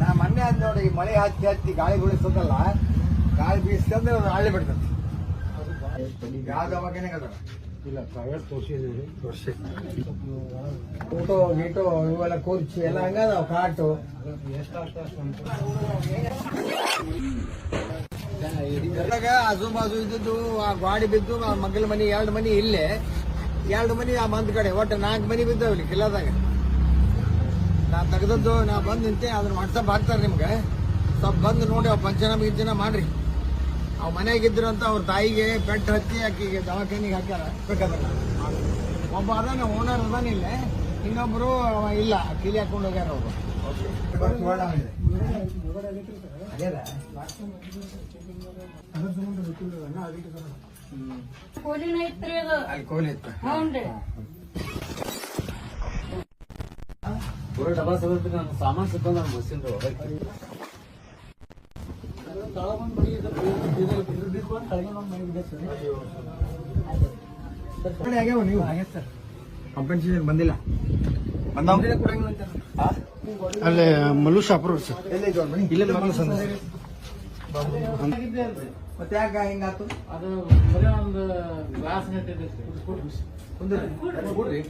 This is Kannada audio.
ನಾ ಮೊನ್ನೆ ಅಂದ್ ನೋಡಿ ಮಳೆ ಹತ್ತಿ ಹತ್ತಿ ಗಾಳಿ ಬೀಳಿಸ್ತದಲ್ಲ ಗಾಳಿ ಬೀಸ್ಕಂದ್ರೆ ಹಳ್ಳಿ ಬಿಡ್ತದೆ. ಯಾವ ದವಾಖಾನೆ ಅದ ಇಲ್ಲ ಪ್ರೈವೇಟ್ ತೋರಿಸಿದ್ದೀವಿ ತೋರಿಸಿ ಊಟೋ ಗೀಟೋ ಇವೆಲ್ಲ ಕುರ್ಚಿ ಎಲ್ಲ ಹಂಗದಾವ ಕಾಟು. ಇದ್ರಾಗ ಆಜು ಬಾಜು ಇದ್ದದ್ದು ಆ ಗಾಡಿ ಬಿದ್ದು ಆ ಮಗ್ಲ ಮನಿ ಎರಡು ಮನಿ ಇಲ್ಲೇ. ಎರಡು ಮನಿ ಆ ಮಂದ್ ಕಡೆ ಒಟ್ಟು ನಾಲ್ಕು ಮನಿ ಬಿದ್ದಾವ ಇಲ್ಲಿ ಕಿಲ್ಲದಾಗ. ತೆಗ್ದದ್ದು ನಾ ಬಂದು ನಿಂತೆ ಅದನ್ನ ವಾಟ್ಸಪ್ ಹಾಕ್ತಾರೆ ನಿಮ್ಗೆ. ಸ್ವಲ್ಪ ಬಂದು ನೋಡಿ ಅವ್ ಪಂಚನಾಮ ಗಿಂಚನ ಮಾಡ್ರಿ. ಅವ್ ಮನೆಯಾಗಿದ್ರು ಅಂತ ಅವ್ರ ತಾಯಿಗೆ ಪೆಟ್ಟು ಹಚ್ಚಿ ಆಕಿಗೆ ದವಾಖಾನಿಗೆ ಹಾಕ್ಯಾರ. ಬೇಕಾದ್ರೆ. ಒಬ್ಬ ಅದಾನ ಓನರ್ ಅದಾನಿಲ್ಲ ಇಲ್ಲೇ. ಇನ್ನೊಬ್ರು ಇಲ್ಲ ಕಿಲಿ ಹಾಕೊಂಡು ಹೋಗ್ಯಾರ ಅವರು. ಕೋಲಿನ ಇತ್ತು ಅದು. ಅಲ್ಲಿ ಕೋಲಿ ಇತ್ತು. ಪೂರ ಡಬಲ್ ಸಿಗುತ್ತೆ ನನ್ನ ಸಾಮಾನು ಸಿಕ್ಕ ನಾನು ಬಸ್ಸಿಂದ ಆಗ್ಯಾವ ನೀವು? ಹಾಗೆ ಸರ್. ಕಂಪನ್ಸೇಷನ್ ಬಂದಿಲ್ಲ. ಅಲ್ಲೇ ಮಲ್ಲು ಶಾಪುರ ಸರ್? ಇಲ್ಲೇ ಮಲ್ಲು ಸಂದ ಮತ್ತೆ ಯಾಕ ಹಿಂಗಾತು ಅದು ಬರೀ ಒಂದು ಗ್ಲಾಸ್ ಕುಡ್ರಿ ಕೊಡ್ರಿ.